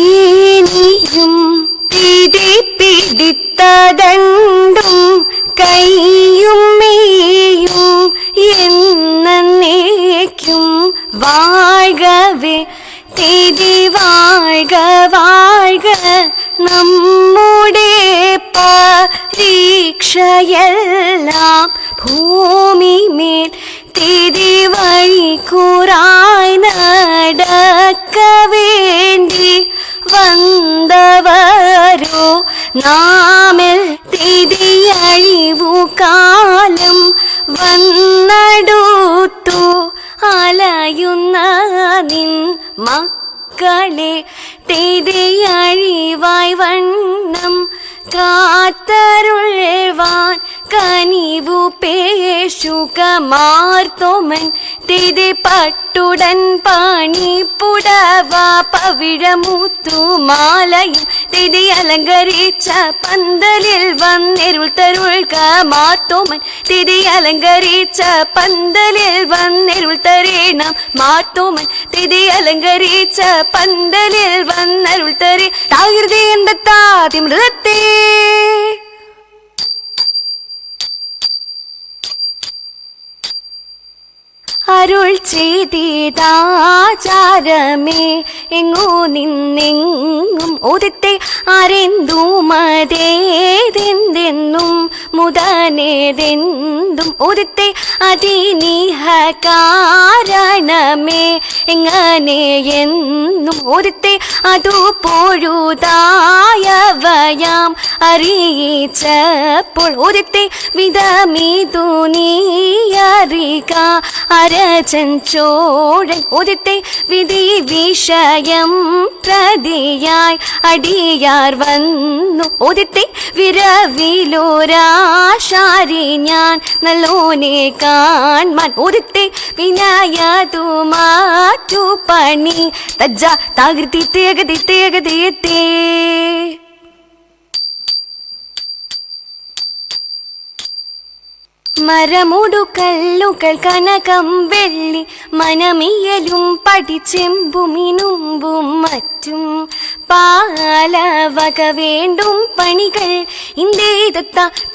മേനിയും പിടി പിടിത്തതണ്ടും കൈയും മേയും എന്നേക്കും വാഴ്കവേ തിരി വാഴ്ക വാഴ്ക നമ്മുടെ പരീക്ഷയെല്ലാം ഭൂമിമേൽ തിരി കുറായി നടക്ക വേണ്ടി വന്നവരോ? നാമിൽ തിരിയഴിവു കാലം വന്നടുത്തു അലയുന്ന നിൻ മക്കളെ തിരിയഴിവായി വണ്ണം. காத்தருள்வான். கனிவு பேசுகமார்த்தோமன் திதி பட்டுடன் பாணி புடவா பவிழமுத்து மாலையும். திதி அலங்கரிச்ச பந்தலில் வந்தெருள் தருள் கமார்த்தோமன். திதி அலங்கரிச்ச பந்தலில் வந்தெருள் தரே நாம் மார்த்தோமன். திதி அலங்கரிச்ச பந்தலில் வந்தருள் தரே. தாகிருதி என்பத்தாதி மிருதத்தே. അരുൾ ചെയ്താചാരമേ എങ്ങോ നിന്നെങ്ങും ഒതിത്തെ അരെന്തുമതേതെന്തെന്നും മുതനേതെന്തും ഉദത്തെ അതിനിഹ കാരണമേ എങ്ങനെ എന്നും ഉദത്തെ അതു പൊഴുതായവയാം അറിയിച്ചപ്പോൾ ഒതിത്തെ വിധമിതു നീയറിക അരചൻ ഒതിത്തെ വിധി വിഷയം പ്രതിയായി അടിയാർ വന്നു. ഉദിത്തെ വിരവിലോരാശാരി ഞാൻ നല്ലോനെ കാൺമാൻ ഉദിത്തെ വിനയതു മാറ്റു പണി. തജ്ജ താകൃതി തേകതി തേകതി മരമുടു കല്ലുകൾ കനകം വെള്ളി മനമിയലും പടിച്ചെമ്പുമിനുമ്പും മറ്റും പാലവക വേണ്ടും പണികൾ.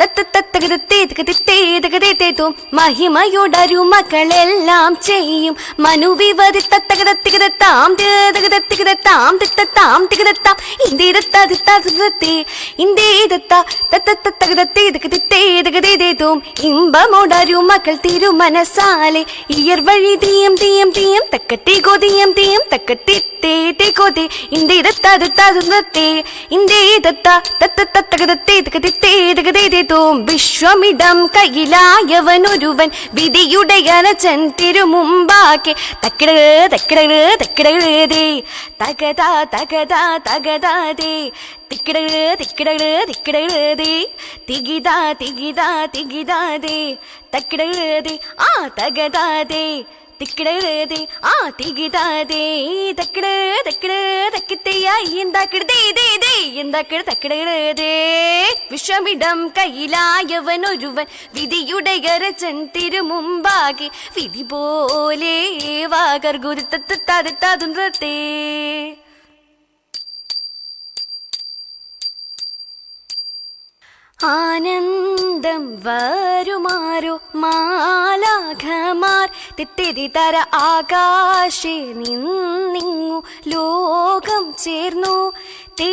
തത്തത്തത്തകതത്തേതകതേതകതേതേതും മഹിമയോടരു മക്കളെല്ലാം ചെയ്യും. മനുവിവതി തത്തകതത്തികതത്താം തേതകതത്തികതത്താം തിത്തത്താം തികതത്താം ഇന്ദേതത്തേ ഇന്ദേതത്ത തത്തത്തത്തകതത്തേതകതേതകതേതും ഇമ്പമോടരു മക്കൾ തിരുമനസാലെ. ഇയർ വഴി തീയം തീയം തീയം തക്കത്തി കൊതിയം തീയം തക്കത്തി തേ തേ കൊതി. വിശ്വമിടം കയ്യിലായവനൊരുവൻ വിധിയുടെ അനച്ചൻ തിരുമുമ്പാക്കെ തക്കിട തക്കിട തക്കിടേ തകതാ തകതാ തകതാതേ തികിതാതേ തക്കിടേ ആ തകതാതേ തിക്കിടേ ആ തക്കിട തക്കിത്തയ്യായി എന്താക്കിടതേ ദേ ദേ എന്താക്കിട? തക്കിടേ വിഷമിടം കയ്യിലായവനൊരുവൻ വിധിയുടെ അരച്ചൻ തിരുമുമ്പാകെ വിധി പോലെ വാകർ ഗുരുത്തത്താതെ ആനന്ദം വരുമാരോ? തിത്തിരി തര ആകാശേ നിന്നിങ്ങു ലോകം ചേർന്നു തേ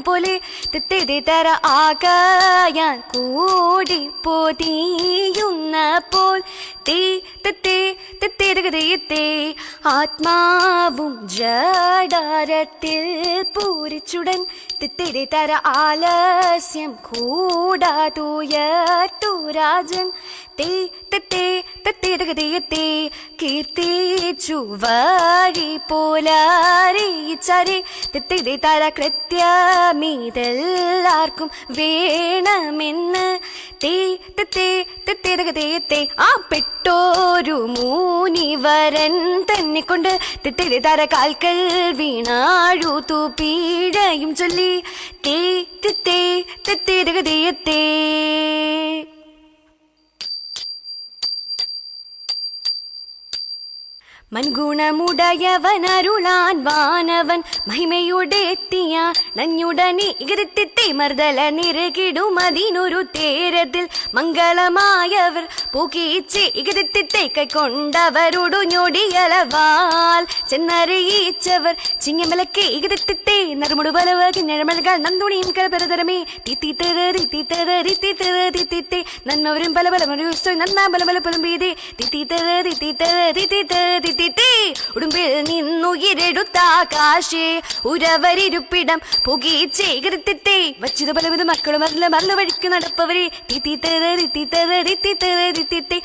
പോലെ തെത്തേതി തര ആകായാൻ കൂടി പൊതിയുന്നപ്പോൾ തേ തെത്തേ തേ ആത്മാവും ജഡാരത്തിൽ പൂരിച്ചുടൻ തിത്തിരി തര ആലസ്യം കൂടാതുയർത്തു രാജൻ. തേ തേ തേ തേ കീർത്തിച്ചു വേണമെന്ന്. തേ തെത്തേ തെത്തേതകതേത്തെ ആ പെട്ടോരു മൂനിവരൻ തന്നെ കൊണ്ട്. തെത്തിടെ തര കാൽക്കൽ വീണാഴു തൂപ്പീഴയും ചൊല്ലി. തേ തെത്തേ തെത്തേതകതേയത്തേ മൻഗുണമുടയവൻ അരുളാൻ വാനവൻ മഹിമയുടെത്തിയ നഞ്ഞുടനെ ഇകരത്തിത്തെ മർദ്ദല നിറകിടുമതിനൊരു തേരത്തിൽ മംഗളമായവർ പൂക്കീച്ച് ഇകരത്തിത്തെ കൈക്കൊണ്ടവരോടു ഞൊടിയലവാൽ ചെന്നറിയിച്ചവർ ചിങ്ങമലക്ക് ഇകരത്തിത്തെ നറുമുടു വലവ് ഞഴമൽകൾ നന്ദുണിയും കലപരതരമേ തിത്തി തെറി തിത്തി തെറി തിത്തി നന്മവരും പല പല നന്നാ പല പല പലം തെറി തിത്തി തെറി തിത്തി തെറി തിത്തി ഉടുമ്പിൽ നിന്നുയിരെടുത്ത ഉരവരിപ്പിടം ഉരവരിരുപ്പിടം പുകീച്ചേകരത്തിത്തെ വച്ചത് പലവിധ മക്കളും മറന്ന് മറന്നു വഴിക്ക് നടപ്പവരെ തിത്തി തെറി തിത്തി തെറി തിത്തി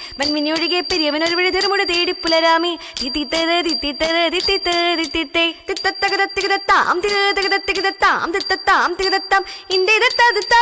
പെരിയവൻ ഒരു വഴി തെരുമുട തേടി പുലരാമി തിത്തി തെറി തിത്തി തെറി തിത്തി തിത്തത്തകതത്തികതത്താം ഇന്ത്യതത്താ